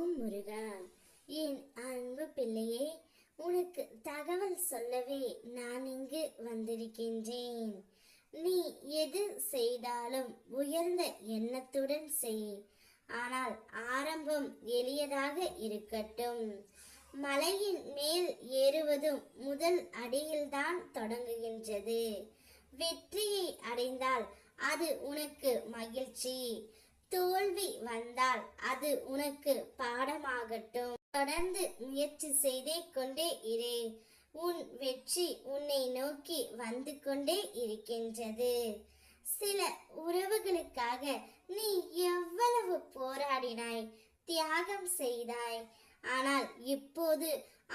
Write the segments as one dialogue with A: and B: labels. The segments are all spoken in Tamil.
A: ஓம் முருகா. என் அன்பு பிள்ளையே உனக்கு தகவல் சொல்லவே நான் இங்கு வந்திருக்கின்றேன். நீ எது செய்தாலும் உயர்ந்த எண்ணத்துடன் செய். ஆனால் ஆரம்பம் எளியதாக இருக்கட்டும். மலையின் மேல் ஏறுவதும் முதல் அடியில்தான் தொடங்குகின்றது. வெற்றியை அடைந்தால் அது உனக்கு மகிழ்ச்சி. தோல்வி வந்தால் அது உனக்கு பாடமாகட்டும். தொடர்ந்து முயற்சி செய்தே கொண்டே இரு. உன் வெற்றி உன்னை நோக்கி வந்து கொண்டே இருக்கின்றது. சில உறவுகளுக்காக நீ எவ்வளவு போராடினாய் தியாகம் செய்தாய். ஆனால் இப்போது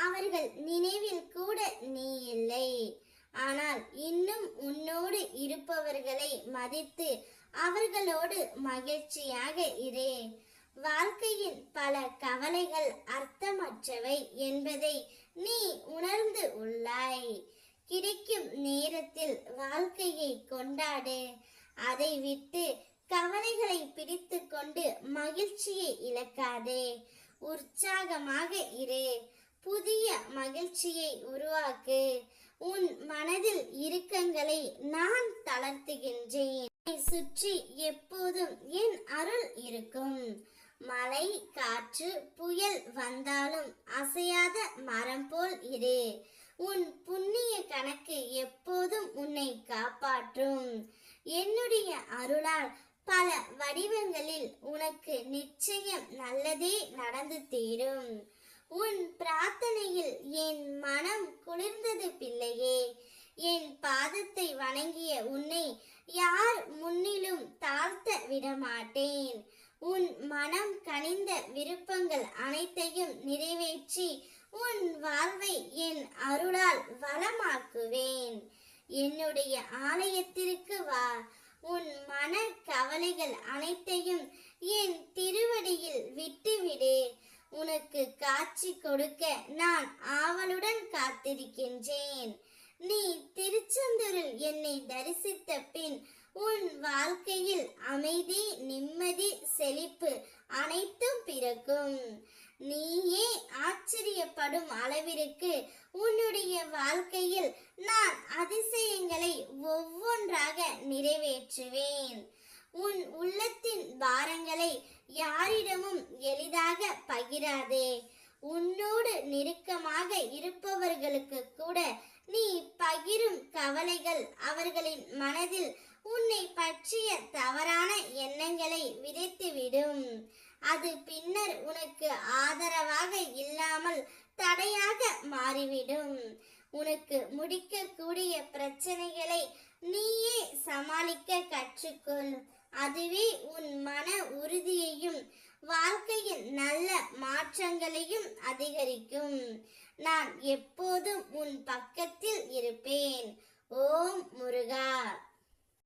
A: அவர்கள் நினைவில் கூட நீ இல்லை. ஆனால் இன்னும் உன்னோடு இருப்பவர்களை மதித்து அவர்களோடு மகிழ்ச்சியாக இரு. வாழ்க்கையின் பல கவலைகள் அர்த்தமற்றவை என்பதை நீ உணர்ந்து உள்ளாய். கிடைக்கும் நேரத்தில் வாழ்க்கையை கொண்டாடு. அதை விட்டு கவலைகளை பிடித்து கொண்டு மகிழ்ச்சியை இழக்காதே. உற்சாகமாக இரு. புதிய மகிழ்ச்சியை உருவாக்கு. உன் மனதில் இறுக்கங்களை நான் தளர்த்துகின்றேன். சுற்றி எப்போதும் என் அருள் இருக்கும். மழை காற்று புயல் வந்தாலும் அசையாத மரம் போல் இரு. உன் புண்ணிய கணக்கு எப்போதும் உன்னை காப்பாற்றும். என்னுடைய அருளால் பல வடிவங்களில் உனக்கு நிச்சயம் நல்லதே நடந்து தீரும். உன் பிரார்த்தனையில் என் குளிர்ந்தது பிள்ளையே. என் பாதத்தை வணங்கிய உன்னை யார் முன்னிலும் தாழ்த்த விடமாட்டேன். உன் மனம் கனிந்த விருப்பங்கள் அனைத்தையும் நிறைவேற்றி உன் வாழ்வை என் அருளால் வளமாக்குவேன். என்னுடைய ஆலயத்திற்கு வா. உன் மன கவலைகள் அனைத்தையும் என் திருவடியில் விட்டு உனக்கு காட்சி கொடுக்க நான் ஆவலுடன் காத்திருக்கின்றேன். நீ திருச்செந்தூரில் என்னை தரிசித்த பின் உன் வாழ்க்கையில் அமைதி நிம்மதி செழிப்பு அனைத்தும் பிறக்கும். நீயே ஆச்சரியப்படும் அளவிற்கு உன்னுடைய வாழ்க்கையில் நான் அதிசயங்களை ஒவ்வொன்றாக நிறைவேற்றுவேன். உன் உள்ளத்தின் பாரங்களை யாரிடமும் எளிதாக பகிராதே. உன்னோடு நெருக்கமாக இருப்பவர்களுக்கு கூட நீ பகிரும் கவலைகள் அவர்களின் மனதில் உன்னை பற்றிய தவறான எண்ணங்களை விதைத்துவிடும். அது பின்னர் உனக்கு ஆதரவாக இல்லாமல் தடையாக மாறிவிடும். உனக்கு முடிக்கக்கூடிய பிரச்சனைகளை நீயே சமாளிக்க கற்றுக்கொள். அதுவே உன் மன உறுதியையும் வாழ்க்கையின் நல்ல மாற்றங்களையும் அதிகரிக்கும். நான் எப்போதும் உன் பக்கத்தில் இருப்பேன். ஓம் முருகா.